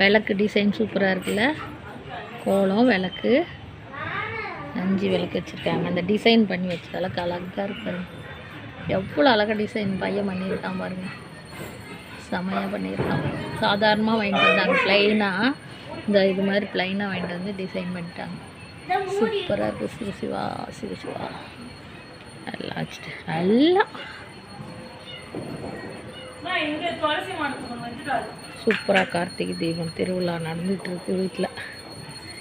விளக்கு டிசைன் சூப்பராக இருக்குல்ல? கோலம் விளக்கு. அஞ்சு விளக்கு வச்சுருக்காங்க. அந்த டிசைன் பண்ணி வச்ச விளக்கு அழகாக இருக்கு. எவ்வளோ அழகாக டிசைன் பையன் பண்ணியிருக்கான் பாருங்க. செமையாக பண்ணியிருக்கான். சாதாரணமாக வாங்கிட்டு வந்தாங்க. ப்ளைனாக இந்த இது மாதிரி ப்ளைனாக வாங்கிட்டு வந்து டிசைன் பண்ணிட்டாங்க. சூப்பராக இருக்குது சிவசிவா சிவா சிவ எல்லாம் வச்சுட்டு எல்லாம் சூப்பராக கார்த்திகை தீபம் திருவிழா நடந்துட்டு இருக்கு வீட்டில்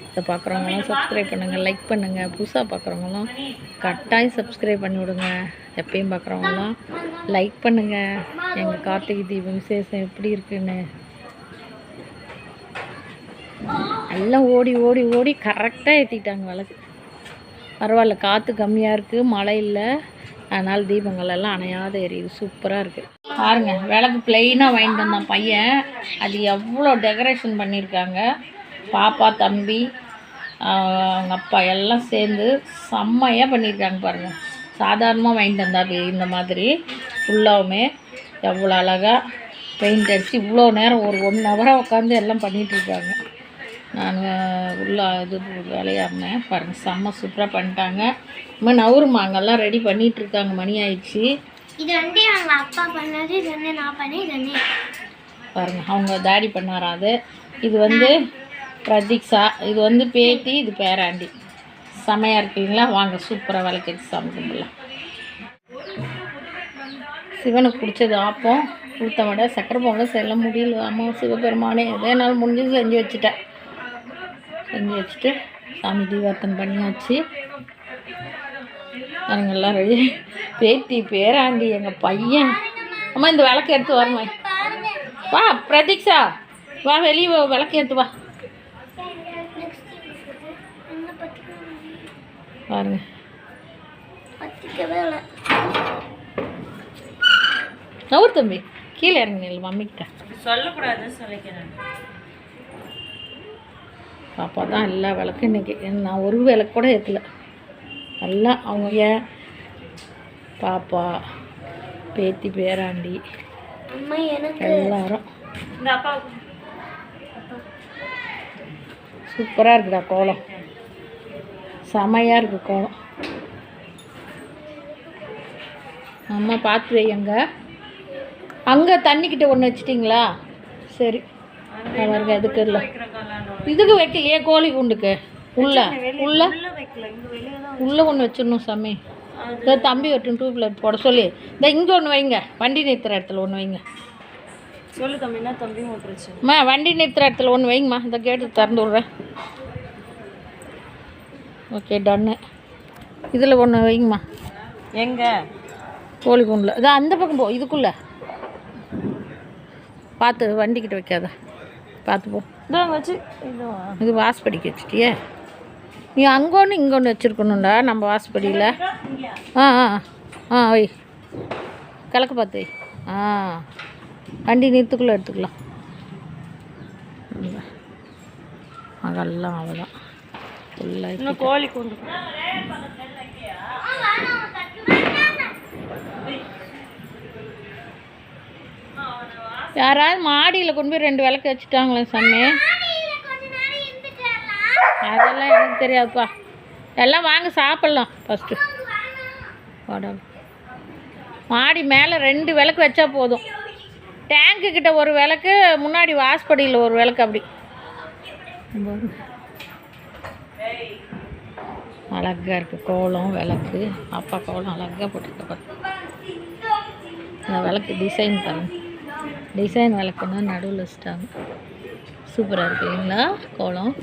இதை பார்க்குறவங்களாம் சப்ஸ்கிரைப் பண்ணுங்கள் லைக் பண்ணுங்கள் புதுசாக பார்க்குறவங்களாம் கட்டாயம் சப்ஸ்கிரைப் பண்ணி விடுங்க. எப்பயும் பார்க்குறவங்களாம் லைக் பண்ணுங்கள் எங்கள் கார்த்திகை தீபம் விசேஷம் எப்படி இருக்குன்னு. எல்லாம் ஓடி ஓடி ஓடி கரெக்டாக ஏற்றிட்டாங்க விளக்கு பரவாயில்ல காற்று கம்மியாக இருக்குது மழை இல்லை. அதனால் தீபங்கள் எல்லாம் அணையாத எரியுது. சூப்பராக இருக்குது பாருங்கள் விளக்கு பிளெயினாக வாங்கிட்டு வந்தான் பையன். அது எவ்வளோ டெக்கரேஷன் பண்ணியிருக்காங்க. பாப்பா தம்பி அவங்க அப்பா எல்லாம் சேர்ந்து செம்மையாக பண்ணியிருக்காங்க பாருங்கள் சாதாரணமாக வாங்கிட்டு வந்தா இந்த மாதிரி. ஃபுல்லாவுமே எவ்வளோ அழகாக பெயிண்ட் அடித்து இவ்வளோ நேரம் ஒரு ஒன் ஹவராக உட்காந்து எல்லாம் பண்ணிகிட்ருக்காங்க நான் உள்ள இது விளையாடினேன் பாருங்கள் செம்ம சூப்பராக பண்ணிட்டாங்க. நவருமா அங்கெல்லாம் ரெடி பண்ணிட்டு இருக்காங்க மணி ஆயிடுச்சு. இது வந்து எங்க அப்பா பண்ணது இது வந்து நான் பண்ணேன் இது வந்து பாருங்க அவங்க தாடி பண்ணாராம் அது? இது வந்து பிரதீக்ஷா இது வந்து பேத்தி இது பேராண்டி. செமையாக இருக்கீங்களா? வாங்க சூப்பராக விளக்கேற்றி சாமி கும்பிடலாம். சிவனுக்கு பிடிச்சது ஆப்பம் உளுத்த வடை சக்கரை பொங்கல் செல்ல முடியல அம்மா சிவபெருமானே எதனாலும் முடிஞ்சது செஞ்சு வச்சுட்டேன். செஞ்சு வச்சுட்டு சாமி தீபார்த்தம் பண்ணியாச்சு. நாங்கள் எல்லாம் ரெடி பேத்தி பேராண்டி எங்கள் பையன். அம்மா இந்த விளக்கு எடுத்து வரமா வா பிரதீக்ஷா. வா வெளியே விளக்கு எடுத்து வா. பாருங்க. பத்திக்கவே தம்பி கீழே இறங்கி மம்மிக்கிட்ட. சொல்லக்கூடாதுன்னு சொல்லிக்கிறேன். பாப்பா தான் எல்லா விளக்கும் இன்னைக்கு. நான் ஒரு விளக்கு கூட ஏற்றல எல்லாம் அவங்க ஏன் பாப்பா பேத்தி பேராண்டி அம்மா எனக்கு எல்லாரும். இந்த அப்பா. சூப்பராக இருக்குடா கோலம். செமையாக இருக்குது கோலம். அம்மா பார்த்து வைங்க அங்கே தண்ணிக்கிட்ட ஒன்று வச்சிட்டிங்களா? சரி. அவருக்கு எதுக்கு இல்லை. இதுக்கு வைக்கலையே கோழி குண்டுக்கு. உள்ள உள்ள. உள்ள ஒன்று வச்சிடணும் சாமி. இதோ தம்பி ஒட்டும் டூ பிளேட் போட சொல்லி. இந்த இங்கே ஒன்று வைங்க. வண்டி நிறுத்துற இடத்துல ஒன்று வைங்க. சொல்லு தம்பி என்ன தம்பி அம்மா வண்டி நிறுத்துற இடத்துல ஒன்று வைங்கம்மா. இந்த கேட்டு திறந்து விட்றேன். ஓகே டன்னு இதில் ஒன்று வைங்கம்மா. எங்க? கோழி குண்டில். இதான் அந்த பக்கம் போ. இதுக்குள்ளே. பார்த்து வண்டிக்கிட்ட வைக்காத. பார்த்து போ இதோ வச்சு இதுவா இது வாசப்படிக்கு வச்சுட்டியே. நீ அங்கே ஒன்று இங்கே ஒன்று வச்சுருக்கணும்டா நம்ம வாசப்படியில். ஆ ஆ ஆ வை. கிழக்கு பார்த்து வை. ஆ. வண்டி நிறுத்துக்குள்ளே எடுத்துக்கலாம். அதெல்லாம் அவ்வளோதான் ஃபுல்லாக கோழி கொண்டு யாராவது மாடியில் கொண்டு போய் ரெண்டு விளக்கு வச்சுட்டாங்களே சாமி. அதெல்லாம் எனக்கு தெரியாதுப்பா. எல்லாம் வாங்க சாப்பிட்லாம் ஃபஸ்ட்டு உடம்பு மாடி மேலே ரெண்டு விளக்கு வச்சா போதும். டேங்க்கு கிட்ட ஒரு விளக்கு முன்னாடி வாசப்படியில் ஒரு விளக்கு அப்படி. அழகாக இருக்குது கோலம் விளக்கு. அப்பா கோலம் அழகாக போட்டுருக்க பாரு இந்த விளக்கு டிசைன் பாருங்கள் டிசைன் விளக்குன்னா நடுவில் வச்சுட்டாங்க. சூப்பராக இருக்கு இல்லைங்களா? கோலம்.